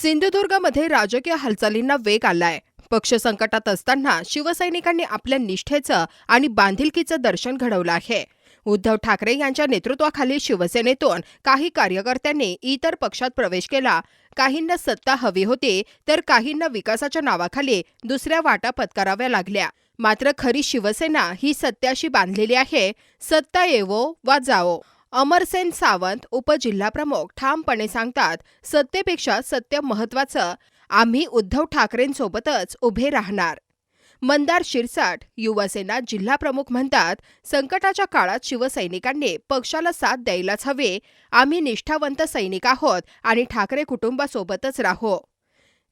सिंधुदुर्गमध्ये राजकीय हालचालींना वेग आलाय. पक्ष संकटात असताना शिवसैनिकांनी आपल्या निष्ठेचं आणि बांधिलकीचं दर्शन घडवलं आहे. उद्धव ठाकरे यांच्या नेतृत्वाखाली शिवसेनेतून काही कार्यकर्त्यांनी इतर पक्षात प्रवेश केला. काहींना सत्ता हवी होती तर काहींना विकासाच्या नावाखाली दुसऱ्या वाटा पत्कराव्या लागल्या. मात्र खरी शिवसेना ही सत्याशी बांधलेली आहे. सत्ता येवो वा जावो. अमरसेन सावंत उपजिल्हाप्रमुख ठामपणे सांगतात सत्तेपेक्षा सत्य महत्वाचं आम्ही उद्धव ठाकरेंसोबतच उभे राहणार. मंदार शिरसाट युवासेना जिल्हाप्रमुख म्हणतात संकटाच्या काळात शिवसैनिकांनी पक्षाला साथ द्यायलाच हवे आम्ही निष्ठावंत सैनिक आहोत आणि ठाकरे कुटुंबासोबतच राहू.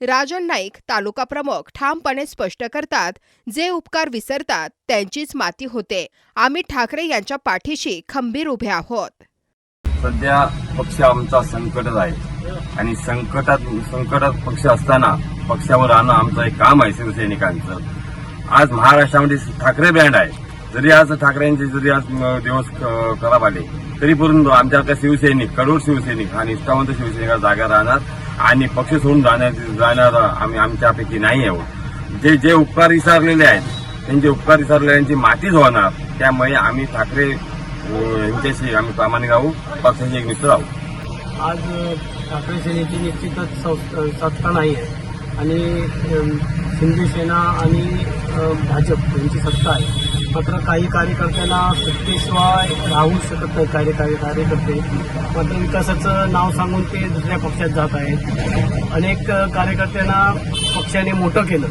राजन नाईक तालुका प्रमुख ठामपणे स्पष्ट करतात जे उपकार विसरतात त्यांचीच माती होते. आम्ही ठाकरे यांच्या पाठीशी खंबीर उभे आहोत. सध्या पक्ष आमचा संकटच आहे. आणि संकटात संकटात पक्ष असताना पक्षावर राहणं आमचं एक काम आहे शिवसैनिकांचं. आज महाराष्ट्रामध्ये ठाकरे ब्रँड आहे. जरी आज ठाकरेंचे जरी आज दिवस खराब आले तरी परंतु आमच्याकडे शिवसैनिक करोड शिवसैनिक हा निष्ठावंत शिवसैनिक जागा राहणार. आणि पक्ष सोडून जाण्या जाणार आम्ही आमच्यापैकी नाही आहोत. जे जे उपकार विसरलेले आहेत त्यांचे उपकार विसरलेल्यांची मातीच होणार. त्यामुळे आम्ही ठाकरे यांच्याशी आम्ही प्रामाणिक आहोत पक्षाचे एक मित्र आहोत. आज ठाकरे सेनेची निश्चितच सत्ता नाही आहे. आणि शिंदे सेना आणि भाजप यांची सत्ता आहे. मात्र काही कार्यकर्त्यांना सत्तेशिवाय राहू शकत नाही कार्यकारी कार्यकर्ते. मात्र विकासाचं नाव सांगून ते दुसऱ्या पक्षात जात आहेत. अनेक कार्यकर्त्यांना पक्षाने मोठं केलं.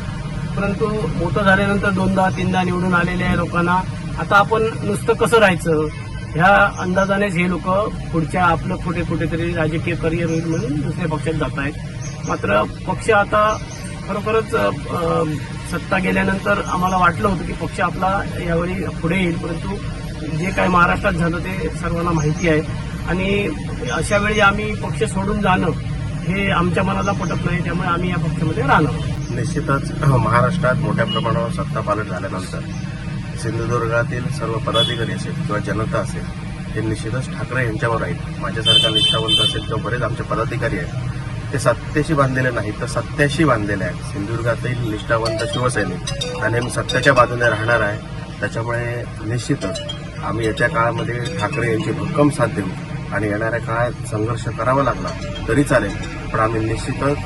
परंतु मोठं झाल्यानंतर दोनदा तीनदा निवडून आलेल्या लोकांना आता आपण नुसतं कसं राहायचं? ह्या अंदाजानेच हे लोक पुढच्या आपलं कुठे कुठेतरी राजकीय करिअर होईल म्हणून दुसऱ्या पक्षात जात आहेत. मात्र पक्ष आता खरोखरच सत्ता गेल्यानंतर आम्हाला वाटलं होतं की पक्ष आपला यावेळी पुढे येईल परंतु जे काय महाराष्ट्रात झालं ते सर्वांना माहिती आहे. आणि अशा वेळी आम्ही पक्ष सोडून जाणं हे आमच्या मनाला पटत नाही त्यामुळे आम्ही या पक्षामध्ये राहणार. निश्चितच महाराष्ट्रात मोठ्या प्रमाणावर सत्ता पालट झाल्यानंतर सिंधुदुर्गातील सर्व पदाधिकारी असेल किंवा जनता असेल हे निश्चितच ठाकरे यांच्यावर आहेत. माझ्यासारखा निष्ठावंत असेल किंवा बरेच आमचे पदाधिकारी आहेत. ते सत्तेशी बांधलेले नाही तर सत्याशी बांधलेले आहेत. सिंधुदुर्गातील निष्ठावंत शिवसैनिक. आणि सत्याच्या बाजूने राहणार आहे. त्याच्यामुळे निश्चितच आम्ही येत्या काळामध्ये ठाकरे यांची भक्कम साथ देऊ. आणि येणाऱ्या काळात संघर्ष करावा लागला तरी चालेल. पण आम्ही निश्चितच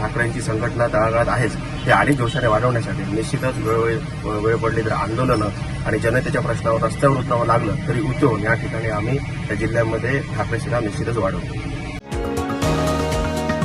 ठाकरेंची संघटना तळागाळात आहेच हे आणि जोशाने वाढवण्यासाठी निश्चितच वेळोवेळी वेळ पडली तर आंदोलनं आणि जनतेच्या प्रश्नावर रस्त्यावर उतरावं लागलं तरी उतरून या ठिकाणी आम्ही त्या जिल्ह्यामध्ये ठाकरे सेना निश्चितच वाढवतो